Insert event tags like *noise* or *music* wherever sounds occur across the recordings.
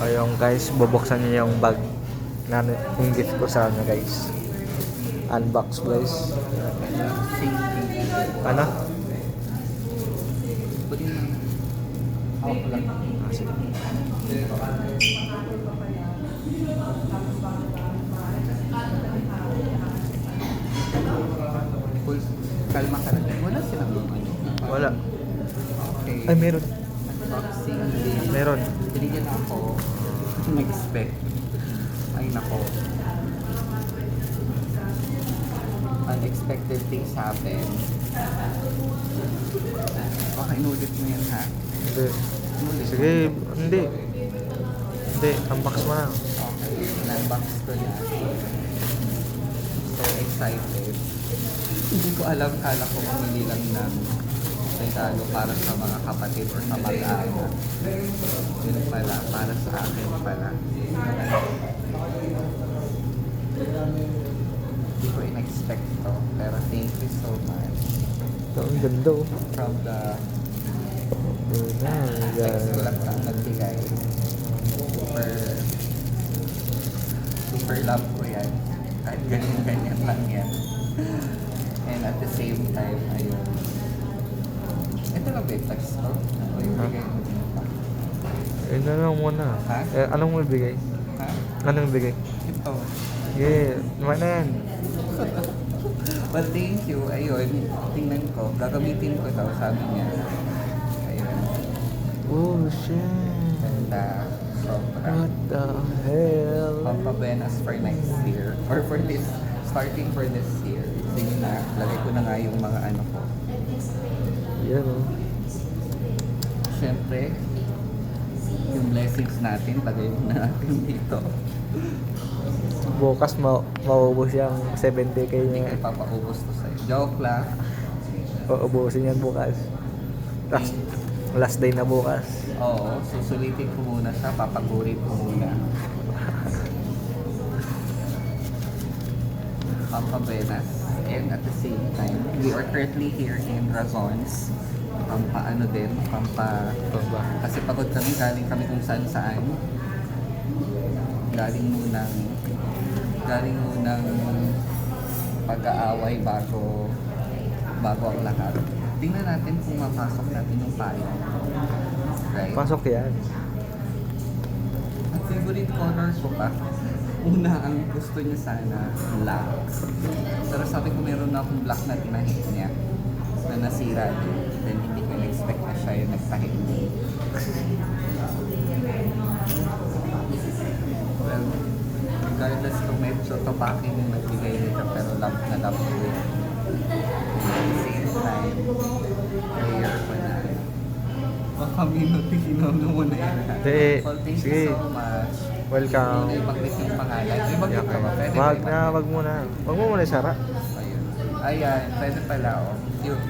Ayun guys, bubuksan niya yung bag na yung gift ko sa kanya guys. Unbox guys. Ano? Kalma ka lang. Wala silang ano. Wala. Okay. Ay, meron. Unboxing din. Meron. Binigyan ako. *laughs* Nag-expect. Ay nako. Unexpected things happen. Baka inulit mo yan ha. Hindi. Inulit. Sige, hindi. Hindi, unbox mo na. Okay, na-unbox ko na. So excited. Hindi ko alam, kala ko mamili lang ng regalo para sa mga kapatid or sa mag-anak. Yun pala, para sa akin pala. Hindi ko in-expect to. Pero thank you so much. Ito, ang ganda oh. From the Ayun na, ang text ko ganda. lang ang nagbigay. Super, super love ko yan. Kahit ganyan-ganyan lang yan. And at the same time, ayun. Ito lang ba yung text ko? O yung Ha? bigay mo din pa? Ayun na lang muna. Ha? Eh, anong mo ibigay? Ha? Anong ibigay? Ito. Sige, naman na yan. *laughs* Well, thank you. Ayun, tingnan ko. Gagamitin ko daw, sabi niya. Ayun. Oh, shit. Ganda. Sobra. What the hell? pampabenas for next year or for this starting for this year sige na lagay ko na nga yung mga ano ko Yan oh. syempre yung blessings natin lagay na natin dito Bukas ma maubos yung 70k hindi niya. ipapaubos to sa'yo joke lang Uubusin yan bukas. Last, last day na bukas. oo susulitin ko muna siya papagurin ko muna pampabenas and at the same time we are currently here in Razons pampaano din pampa ba? Kasi pagod kami, galing kami kung saan saan. Galing munang galing munang pag-aaway bago bago ang lahat. Tingnan natin kung mapasok natin yung payo. Right? Pasok yan. Favorite color ko pa, una ang gusto niya sana, black. Pero sabi ko meron na akong black na tinahit niya na nasira din. Then hindi ko in-expect na siya yung nagtahit niya. well, regardless kung medyo tapakin yung nagbigay nito, pero love na love ko. At the same time, minuti ginaw na muna yan. Hindi. Well, thank Sige. you so much. Welcome. Hindi ibaglit yung pangalan. Yak pa ka ba? Pwede Wag ba na, wag muna. Wag mo muna isara. Ayun. Ayan, pwede pala oh. Yun.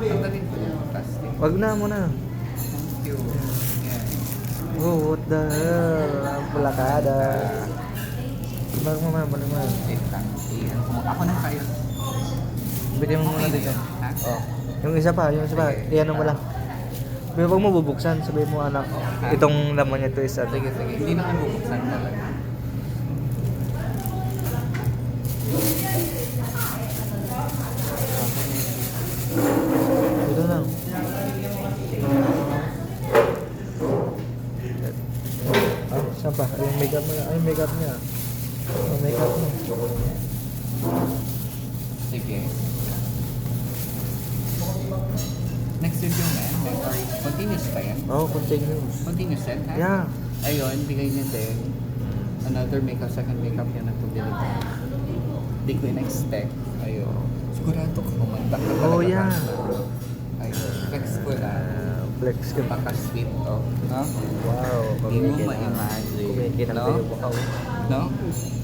Tanggalin ko yung plastic. Wag na muna. Thank you. Yan. Oh, what the hell? Ang plakada. Balik mo man, balik mo man. Wait lang. Ako na kayo. Bigyan mo muna dito. Ha? Oh. Yung isa pa, yung isa pa. Iyan mo lang. Pero wag mo bubuksan. Sabihin mo anak, itong laman niya to is ano. Sige, sige. Hindi na ko bubuksan talaga. Ito lang. Ah, saan pa? Ay, makeup mo na. Ay, makeup niya. Yung makeup mo. Sige. Continuous pa yan? Oh, continuous. Continuous yan, ha? Yeah. Ayun, bigay niya din. Another makeup, second makeup yan ang pabili ko. Hindi ko in-expect. Ayun. Sigurado ka kumanda ka Oh, talaga, yeah. Marshall. Ayun, flex ko na. Ah, flex ka pa. Napaka-sweet to. No? Wow. Hindi mo ma-imagine. Kumikita No? bukaw. No?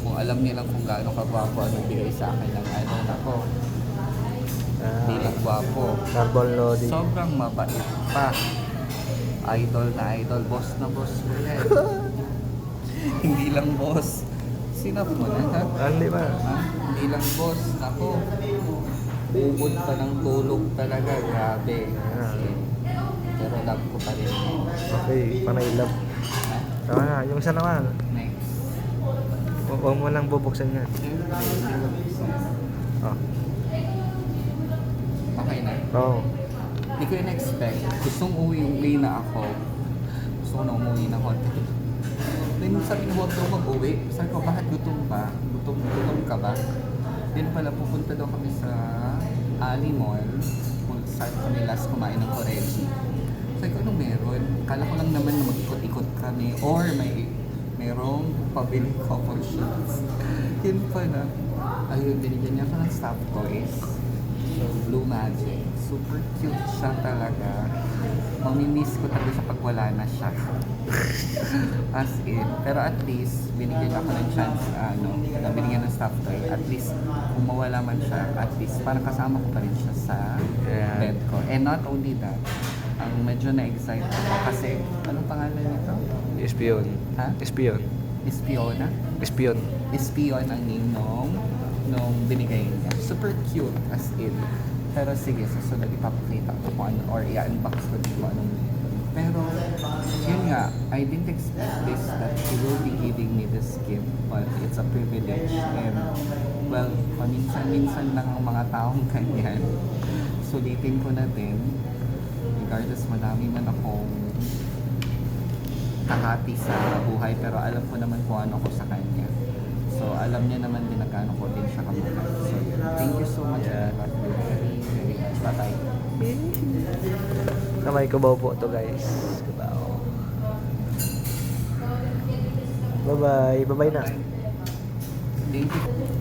Kung alam nilang kung gaano kagwapo ano bigay sa akin ng ano nako. Hindi lang Ah, gwapo. carbon loading. Sobrang mabait pa. Idol na idol. Boss na boss mo yan. *laughs* Hindi lang boss. Sinap mo na ha? Hindi ba? Ha? Hindi lang boss. Ako. Ubod pa ng tulog talaga. Grabe. Ah. Pero love ko pa rin. Okay, panay love. Ha? Tama na, yung isa naman. Next. Hu- Huwag mo lang bubuksan yan. Oh. Okay na. Oo. Hindi ko in-expect. Gustong uwi-uwi na ako. Gusto ko na umuwi na konti. Then sabi niya, huwag daw mag-uwi. Sabi ko, bakit gutom ba? Gutom, gutom ka ba? Then pala, pupunta daw kami sa Ali Mall. Kung saan kami last kumain ng Koreji. Sabi ko, anong meron? Kala ko lang naman na mag-ikot-ikot kami. Or may merong pabili couple shoes. Yun pala. Ayun, binigyan niya ako ng stuffed toys. So, Blue Magic. Super cute siya talaga. Mamimiss ko talaga siya pag wala na siya. *laughs* As in. Pero at least, binigyan ako ng chance, ano, na binigyan ng stuffed toy. At least, kung mawala man siya, at least, parang kasama ko pa rin siya sa Yeah. bed ko. And not only that, ang medyo na-excite ako kasi, anong pangalan nito? Espion. Ha? Espion. Espiona? Espion. espion ang name nung, nung binigay niya. Super cute as in. Pero sige, susunod ipapakita ko kung ano, or i-unbox ko din kung anong. Pero, yun nga, I didn't expect this that he will be giving me this gift, but it's a privilege. And, well, paminsan-minsan lang ang mga taong kanyan. Sulitin ko na din, regardless madami man akong kahati sa buhay pero alam ko naman kung ano ko sa kanya. So alam niya naman din na ko din siya kamahal. So thank you so much. I much. Bye-bye. Kamay kubaw po to guys. Kubaw. Bye-bye. Bye-bye na. Thank you.